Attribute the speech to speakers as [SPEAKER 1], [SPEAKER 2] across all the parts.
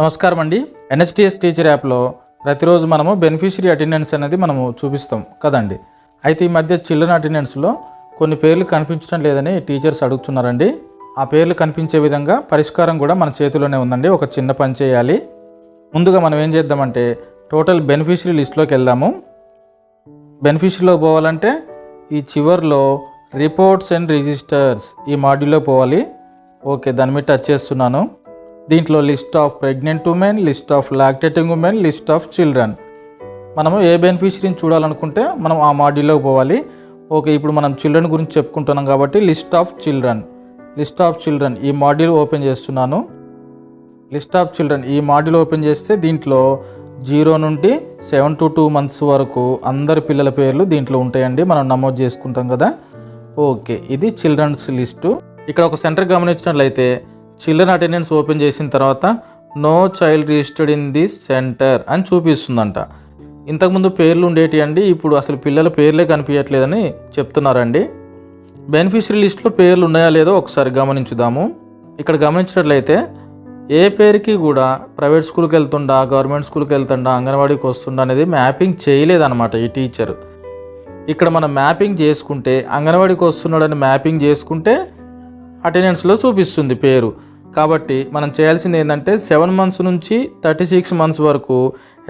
[SPEAKER 1] నమస్కారం అండి. ఎన్హెచ్టిఎస్ టీచర్ యాప్లో ప్రతిరోజు మనము బెనిఫిషరీ అటెండెన్స్ అనేది మనము చూపిస్తాం. కదండి. అయితే ఈ మధ్య చిల్డ్రన్ అటెండెన్స్లో కొన్ని పేర్లు కనిపించడం లేదని టీచర్స్ అడుగుతున్నారండి. ఆ పేర్లు కనిపించే విధంగా పరిష్కారం కూడా మన చేతిలోనే ఉందండి. ఒక చిన్న పని చేయాలి. ముందుగా మనం ఏం చేద్దామంటే టోటల్ బెనిఫిషరీ లిస్ట్లోకి వెళ్దాము. బెనిఫిషరీలో పోవాలంటే ఈ చివర్లో రిపోర్ట్స్ అండ్ రిజిస్టర్స్ ఈ మాడ్యూల్లో పోవాలి. ఓకే దాని మీద టచ్ చేస్తున్నాను. దీంట్లో list of pregnant women list of lactating women list of children. మనము ఏ బెనిఫిషరీని చూడాలనుకుంటే మనం ఆ మాడ్యూల్లోకి పోవాలి. ఓకే ఇప్పుడు మనం చిల్డ్రన్ గురించి చెప్పుకుంటున్నాం కాబట్టి list of children. List of children ఈ మాడ్యూల్ ఓపెన్ చేస్తున్నాను. లిస్ట్ ఆఫ్ చిల్డ్రన్ ఈ మాడ్యూల్ ఓపెన్ చేస్తే దీంట్లో జీరో నుండి సెవెన్ టు టూ మంత్స్ వరకు అందరి పిల్లల పేర్లు దీంట్లో ఉంటాయండి. మనం నమోదు చేసుకుంటాం కదా. ఓకే ఇది చిల్డ్రన్స్ లిస్టు. ఇక్కడ ఒక సెంటర్ గమనించినట్లయితే చిల్డ్రన్ అటెండెన్స్ ఓపెన్ చేసిన తర్వాత no child registered in this centre అని చూపిస్తుందంట. ఇంతకుముందు పేర్లు ఉండేటి అండి ఇప్పుడు అసలు పిల్లల పేర్లే కనిపించట్లేదని చెప్తున్నారండి. బెనిఫిషరీ లిస్ట్లో పేర్లు ఉన్నాయా లేదో ఒకసారి గమనించుదాము. ఇక్కడ గమనించినట్లయితే ఏ పేరుకి కూడా ప్రైవేట్ స్కూల్కి వెళ్తుండా గవర్నమెంట్ స్కూల్కి వెళ్తుండా అంగన్వాడీకి వస్తుండా అనేది మ్యాపింగ్ చేయలేదన్నమాట ఈ టీచర్ ఇక్కడ మనం మ్యాపింగ్ చేసుకుంటే అంగన్వాడీకి వస్తున్నాడని మ్యాపింగ్ చేసుకుంటే అటెండెన్స్లో చూపిస్తుంది పేరు. కాబట్టి మనం చేయాల్సింది ఏంటంటే సెవెన్ మంత్స్ నుంచి థర్టీ సిక్స్ మంత్స్ వరకు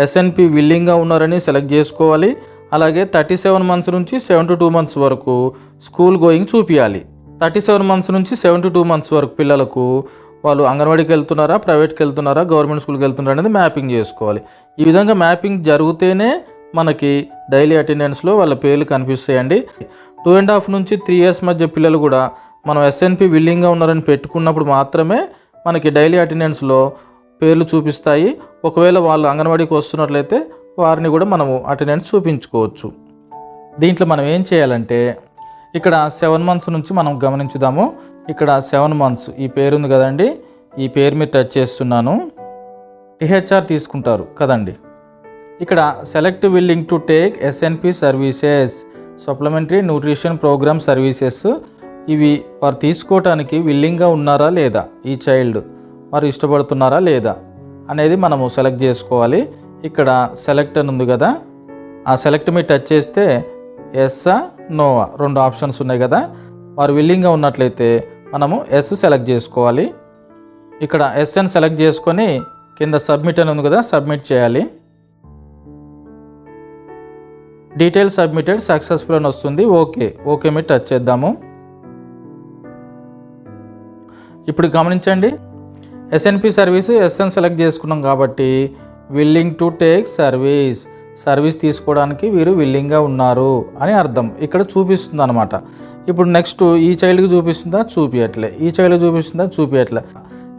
[SPEAKER 1] ఎస్ఎన్పి విల్లింగ్గా ఉన్నారని సెలెక్ట్ చేసుకోవాలి. అలాగే థర్టీ సెవెన్ మంత్స్ నుంచి సెవెన్ టు టూ మంత్స్ వరకు స్కూల్ గోయింగ్ చూపించాలి థర్టీ సెవెన్ మంత్స్ నుంచి సెవెన్ టు టూ మంత్స్ వరకు పిల్లలకు వాళ్ళు అంగన్వాడీకి వెళ్తున్నారా ప్రైవేట్కి వెళ్తున్నారా గవర్నమెంట్ స్కూల్కి వెళ్తున్నారా అనేది మ్యాపింగ్ చేసుకోవాలి. ఈ విధంగా మ్యాపింగ్ జరిగితేనే మనకి డైలీ అటెండెన్స్లో వాళ్ళ పేర్లు కనిపిస్తాయండి. టూ అండ్ హాఫ్ నుంచి త్రీ ఇయర్స్ మధ్య పిల్లలు కూడా మనం ఎస్ఎన్పి విల్లింగ్గా ఉన్నారని పెట్టుకున్నప్పుడు మాత్రమే మనకి డైలీ అటెండెన్స్లో పేర్లు చూపిస్తాయి. ఒకవేళ వాళ్ళు అంగన్వాడీకి వస్తున్నట్లయితే వారిని కూడా మనము అటెండెన్స్ చూపించుకోవచ్చు. దీంట్లో మనం ఏం చేయాలంటే ఇక్కడ సెవెన్ మంత్స్ నుంచి మనం గమనించుదాము. ఇక్కడ సెవెన్ మంత్స్ ఈ పేరు ఉంది కదండి. ఈ పేరు మీద టచ్ చేస్తున్నాను. టిహెచ్ఆర్ తీసుకుంటారు కదండి. ఇక్కడ select willing to take SNP services supplementary nutrition programme services ఇవి వారు తీసుకోవటానికి విల్లింగ్గా ఉన్నారా లేదా? ఈ చైల్డ్ వారు ఇష్టపడుతున్నారా లేదా? అనేది మనము సెలెక్ట్ చేసుకోవాలి. ఇక్కడ సెలెక్ట్ అని ఉంది కదా. ఆ సెలెక్ట్ మీ టచ్ చేస్తే ఎస్సా నోవా రెండు ఆప్షన్స్ ఉన్నాయి కదా. వారు విల్లింగ్గా ఉన్నట్లయితే మనము ఎస్ సెలెక్ట్ చేసుకోవాలి. ఇక్కడ ఎస్ అని సెలెక్ట్ చేసుకొని కింద సబ్మిట్ అని ఉంది కదా సబ్మిట్ చేయాలి. డీటెయిల్ సబ్మిటెడ్ సక్సెస్ఫుల్ అని వస్తుంది. ఓకే. ఓకే మీ టచ్ చేద్దాము. ఇప్పుడు గమనించండి. ఎస్ఎన్పి సర్వీస్ ఎస్ఎన్ సెలెక్ట్ చేసుకున్నాం కాబట్టి willing to take service service తీసుకోవడానికి వీరు విల్లింగ్గా ఉన్నారు అని అర్థం. ఇక్కడ చూపిస్తుంది అనమాట ఇప్పుడు నెక్స్ట్ ఈ చైల్డ్కి చూపిస్తుందా? చూపియట్లే. ఈ చైల్డ్కి చూపిస్తుందా? చూపియట్లే.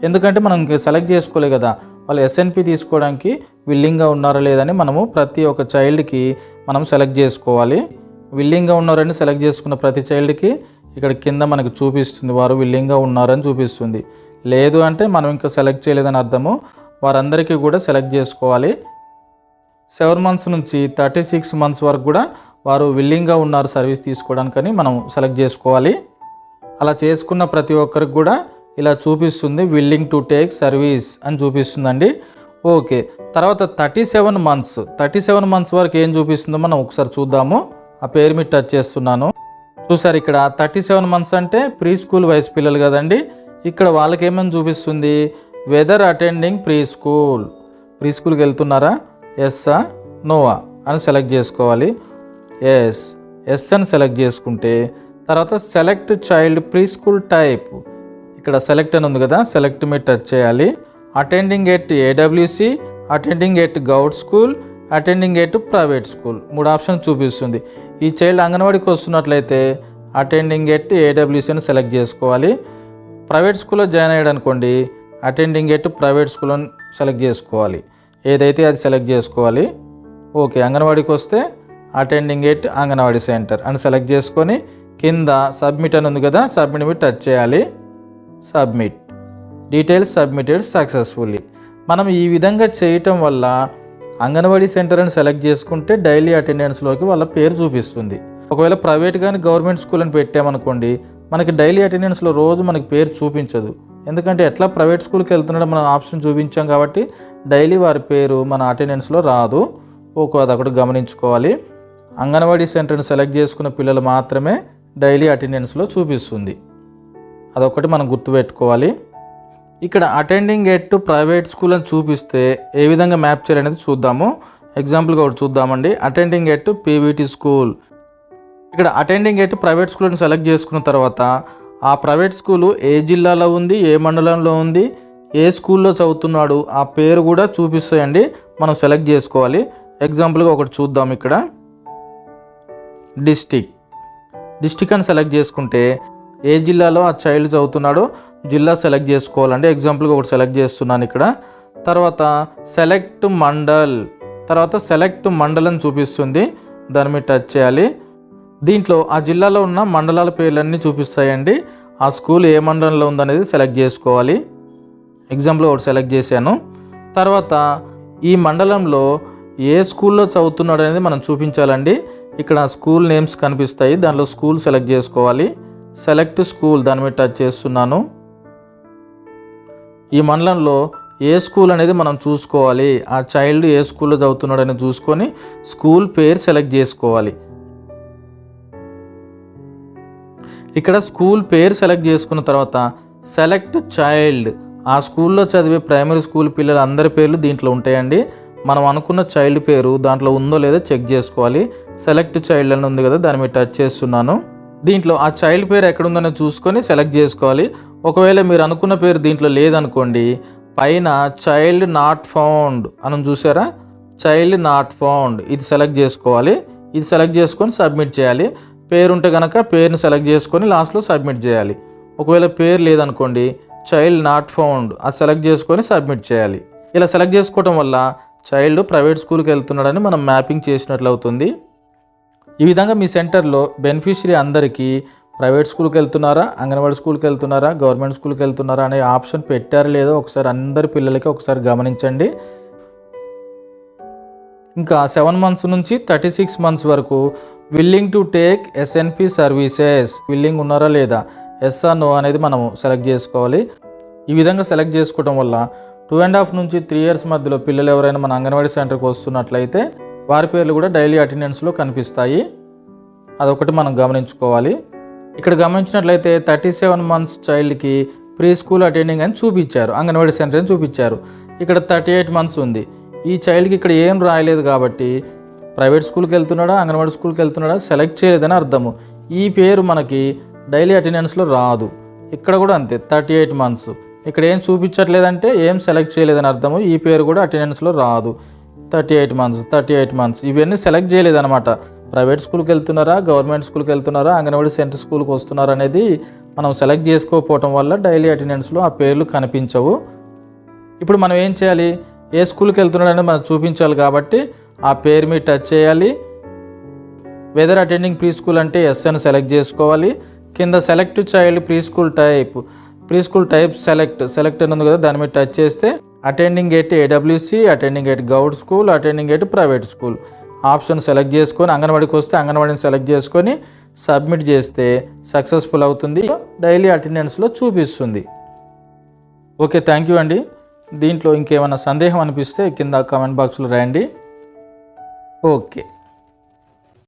[SPEAKER 1] ఎందుకంటే మనం సెలెక్ట్ చేసుకోలే కదా. వాళ్ళు ఎస్ఎన్పి తీసుకోవడానికి విల్లింగ్గా ఉన్నారా లేదని మనము ప్రతి ఒక్క చైల్డ్కి మనం సెలెక్ట్ చేసుకోవాలి. విల్లింగ్గా ఉన్నారని సెలెక్ట్ చేసుకున్న ప్రతి చైల్డ్కి ఇక్కడ కింద మనకు చూపిస్తుంది వారు విల్లింగ్గా ఉన్నారని చూపిస్తుంది. లేదు అంటే మనం ఇంకా సెలెక్ట్ చేయలేదని అర్థము. వారందరికీ కూడా సెలెక్ట్ చేసుకోవాలి. సెవెన్ మంత్స్ నుంచి థర్టీ సిక్స్ మంత్స్ వరకు కూడా వారు విల్లింగ్గా ఉన్నారు సర్వీస్ తీసుకోవడానికని మనం సెలెక్ట్ చేసుకోవాలి. అలా చేసుకున్న ప్రతి ఒక్కరికి కూడా ఇలా చూపిస్తుంది విల్లింగ్ టు టేక్ సర్వీస్ అని చూపిస్తుందండి. ఓకే తర్వాత thirty seven months thirty seven months వరకు ఏం చూపిస్తుందో మనం ఒకసారి చూద్దాము. ఆ పేరు మీద టచ్ చేస్తున్నాను. చూసారు ఇక్కడ థర్టీ సెవెన్ మంత్స్ అంటే ప్రీ స్కూల్ వయసు పిల్లలు కదండి. ఇక్కడ వాళ్ళకి ఏమని చూపిస్తుంది whether attending pre school pre స్కూల్కి వెళ్తున్నారా ఎస్సా నోవా అని సెలెక్ట్ చేసుకోవాలి. ఎస్ ఎస్ అని సెలెక్ట్ చేసుకుంటే తర్వాత select child pre school type ఇక్కడ సెలెక్ట్ అని ఉంది కదా సెలెక్ట్ మీద టచ్ చేయాలి. Attending at AWC attending at govt school attending at private school. మూడు ఆప్షన్ చూపిస్తుంది. ఈ చైల్డ్ అంగన్వాడీకి వస్తున్నట్లయితే అటెండింగ్ ఎట్ ఏడబ్ల్యూసీని సెలెక్ట్ చేసుకోవాలి. ప్రైవేట్ స్కూల్లో జాయిన్ అయ్యాడు అనుకోండి అటెండింగ్ ఎట్ ప్రైవేట్ స్కూల్ అని సెలెక్ట్ చేసుకోవాలి. ఏదైతే అది సెలెక్ట్ చేసుకోవాలి ఓకే అంగన్వాడీకి వస్తే అటెండింగ్ ఎట్ అంగన్వాడీ సెంటర్ అని సెలెక్ట్ చేసుకొని కింద సబ్మిట్ అని ఉంది కదా సబ్మిట్ మీద టచ్ చేయాలి. సబ్మిట్. Details submitted successfully. మనం ఈ విధంగా చేయటం వల్ల అంగన్వాడీ సెంటర్ అని సెలెక్ట్ చేసుకుంటే డైలీ అటెండెన్స్లోకి వాళ్ళ పేరు చూపిస్తుంది. ఒకవేళ ప్రైవేట్ కానీ గవర్నమెంట్ స్కూల్ అని పెట్టామనుకోండి మనకి డైలీ అటెండెన్స్లో రోజు మనకి పేరు చూపించదు. ఎందుకంటే ఎట్లా ప్రైవేట్ స్కూల్కి వెళ్తున్నాడో మనం ఆప్షన్ చూపించాం కాబట్టి డైలీ వారి పేరు మన అటెండెన్స్లో రాదు. ఒక అదొకటి గమనించుకోవాలి. అంగన్వాడీ సెంటర్ని సెలెక్ట్ చేసుకున్న పిల్లలు మాత్రమే డైలీ అటెండెన్స్లో చూపిస్తుంది. అదొకటి మనం గుర్తుపెట్టుకోవాలి. ఇక్కడ attending at to private school అని చూపిస్తే ఏ విధంగా మ్యాప్ చేయాలనేది చూద్దాము. ఎగ్జాంపుల్గా ఒకటి చూద్దామండి. అటెండింగ్ ఎట్ పీవీటీ స్కూల్ ఇక్కడ అటెండింగ్ ఎట్ ప్రైవేట్ స్కూల్ని సెలెక్ట్ చేసుకున్న తర్వాత ఆ ప్రైవేట్ స్కూలు ఏ జిల్లాలో ఉంది ఏ మండలంలో ఉంది ఏ స్కూల్లో చదువుతున్నాడు ఆ పేరు కూడా చూపిస్తాయండి. మనం సెలెక్ట్ చేసుకోవాలి. ఎగ్జాంపుల్గా ఒకటి చూద్దాం ఇక్కడ. డిస్టిక్ డిస్టిక్ అని సెలెక్ట్ చేసుకుంటే ఏ జిల్లాలో ఆ చైల్డ్ చదువుతున్నాడో జిల్లా సెలెక్ట్ చేసుకోవాలండి. ఎగ్జాంపుల్గా ఒకటి సెలెక్ట్ చేస్తున్నాను ఇక్కడ. తర్వాత సెలెక్ట్ మండల్. తర్వాత సెలెక్ట్ మండలం చూపిస్తుంది. దాని మీద టచ్ చేయాలి. దీంట్లో ఆ జిల్లాలో ఉన్న మండలాల పేర్లన్నీ చూపిస్తాయండి. ఆ స్కూల్ ఏ మండలంలో ఉందనేది సెలెక్ట్ చేసుకోవాలి. ఎగ్జాంపుల్ ఒకటి సెలెక్ట్ చేశాను. తర్వాత ఈ మండలంలో ఏ స్కూల్లో చదువుతున్నాడు అనేది మనం చూపించాలండి. ఇక్కడ స్కూల్ నేమ్స్ కనిపిస్తాయి. దాంట్లో స్కూల్ సెలెక్ట్ చేసుకోవాలి. సెలెక్ట్ స్కూల్ దాని మీద టచ్ చేస్తున్నాను. ఈ మండలంలో ఏ స్కూల్ అనేది మనం చూసుకోవాలి? ఆ చైల్డ్ ఏ స్కూల్లో చదువుతున్నాడని చూసుకొని స్కూల్ పేరు సెలెక్ట్ చేసుకోవాలి. ఇక్కడ స్కూల్ పేరు సెలెక్ట్ చేసుకున్న తర్వాత సెలెక్ట్ చైల్డ్. ఆ స్కూల్లో చదివే ప్రైమరీ స్కూల్ పిల్లలు అందరి పేర్లు దీంట్లో ఉంటాయండి. మనం అనుకున్న చైల్డ్ పేరు దాంట్లో ఉందో లేదో చెక్ చేసుకోవాలి. సెలెక్ట్ చైల్డ్ అని ఉంది కదా దాని మీద టచ్ చేస్తున్నాను. దీంట్లో ఆ చైల్డ్ పేరు ఎక్కడుందని చూసుకొని సెలెక్ట్ చేసుకోవాలి. ఒకవేళ మీరు అనుకున్న పేరు దీంట్లో లేదనుకోండి పైన చైల్డ్ నాట్ ఫౌండ్ అని చూసారా? చైల్డ్ నాట్ ఫౌండ్ ఇది సెలెక్ట్ చేసుకోవాలి. ఇది సెలెక్ట్ చేసుకొని సబ్మిట్ చేయాలి. పేరు ఉంటే కనుక పేరుని సెలెక్ట్ చేసుకొని లాస్ట్లో సబ్మిట్ చేయాలి. ఒకవేళ పేరు లేదనుకోండి చైల్డ్ నాట్ ఫౌండ్ అది సెలెక్ట్ చేసుకొని సబ్మిట్ చేయాలి. ఇలా సెలెక్ట్ చేసుకోవటం వల్ల చైల్డ్ ప్రైవేట్ స్కూల్కి వెళ్తున్నాడని మనం మ్యాపింగ్ చేసినట్లు అవుతుంది ఈ విధంగా మీ సెంటర్లో బెనిఫిషరీ అందరికీ ప్రైవేట్ స్కూల్కి వెళ్తున్నారా? అంగన్వాడీ స్కూల్కి వెళ్తున్నారా? గవర్నమెంట్ స్కూల్కి వెళ్తున్నారా? అనే ఆప్షన్ పెట్టారు లేదో ఒకసారి అందరి పిల్లలకి ఒకసారి గమనించండి. ఇంకా సెవెన్ మంత్స్ నుంచి థర్టీ సిక్స్ మంత్స్ వరకు willing to take SNP services. Willing ఉన్నారా లేదా? ఎస్ ఆర్ నో అనేది మనము సెలెక్ట్ చేసుకోవాలి. ఈ విధంగా సెలెక్ట్ చేసుకోవడం వల్ల టూ అండ్ హాఫ్ నుంచి త్రీ ఇయర్స్ మధ్యలో పిల్లలు ఎవరైనా మన అంగన్వాడీ సెంటర్కి వస్తున్నట్లయితే వారి పేర్లు కూడా డైలీ అటెండెన్స్లో కనిపిస్తాయి. అదొకటి మనం గమనించుకోవాలి. ఇక్కడ గమనించినట్లయితే థర్టీ సెవెన్ మంత్స్ చైల్డ్కి ప్రీ స్కూల్ అటెండింగ్ అని చూపించారు. అంగన్వాడీ సెంటర్ అని చూపించారు. ఇక్కడ థర్టీ ఎయిట్ మంత్స్ ఉంది. ఈ చైల్డ్కి ఇక్కడ ఏం రాయలేదు కాబట్టి ప్రైవేట్ స్కూల్కి వెళ్తున్నాడా అంగన్వాడీ స్కూల్కి వెళ్తున్నాడా సెలెక్ట్ చేయలేదని అర్థము. ఈ పేరు మనకి డైలీ అటెండెన్స్లో రాదు. ఇక్కడ కూడా అంతే థర్టీ ఎయిట్ మంత్స్. ఇక్కడ ఏం చూపించట్లేదంటే ఏం సెలెక్ట్ చేయలేదని అర్థము. ఈ పేరు కూడా అటెండెన్స్లో రాదు. Thirty eight months thirty eight months ఇవన్నీ సెలెక్ట్ చేయలేదన్నమాట. ప్రైవేట్ స్కూల్కి వెళ్తున్నారా? గవర్నమెంట్ స్కూల్కి వెళ్తున్నారా? అంగన్వాడీ సెంటర్ స్కూల్కి వస్తున్నారా అనేది మనం సెలెక్ట్ చేసుకోకపోవటం వల్ల డైలీ అటెండెన్స్లో ఆ పేర్లు కనిపించవు. ఇప్పుడు మనం ఏం చేయాలి? ఏ స్కూల్కి వెళ్తున్నాడని మనం చూపించాలి కాబట్టి ఆ పేరు మీద టచ్ చేయాలి. వెదర్ అటెండింగ్ ప్రీ స్కూల్ అంటే ఎస్ అని సెలెక్ట్ చేసుకోవాలి. కింద select child pre school type. Pre school type select. Select అని ఉంది కదా దాని మీద టచ్ చేస్తే attending at AWC attending at govt school attending at private school. Option select చేసుకొని అంగన్వాడికి వస్తే అంగన్వాడిని సెలెక్ట్ చేసుకొని సబ్మిట్ చేస్తే సక్సెస్ఫుల్ అవుతుంది. డైలీ అటెండెన్స్లో చూపిస్తుంది. ఓకే థ్యాంక్ యూ అండి. దీంట్లో ఇంకేమైనా సందేహం అనిపిస్తే కింద కామెంట్ బాక్స్లో రాయండి. ఓకే.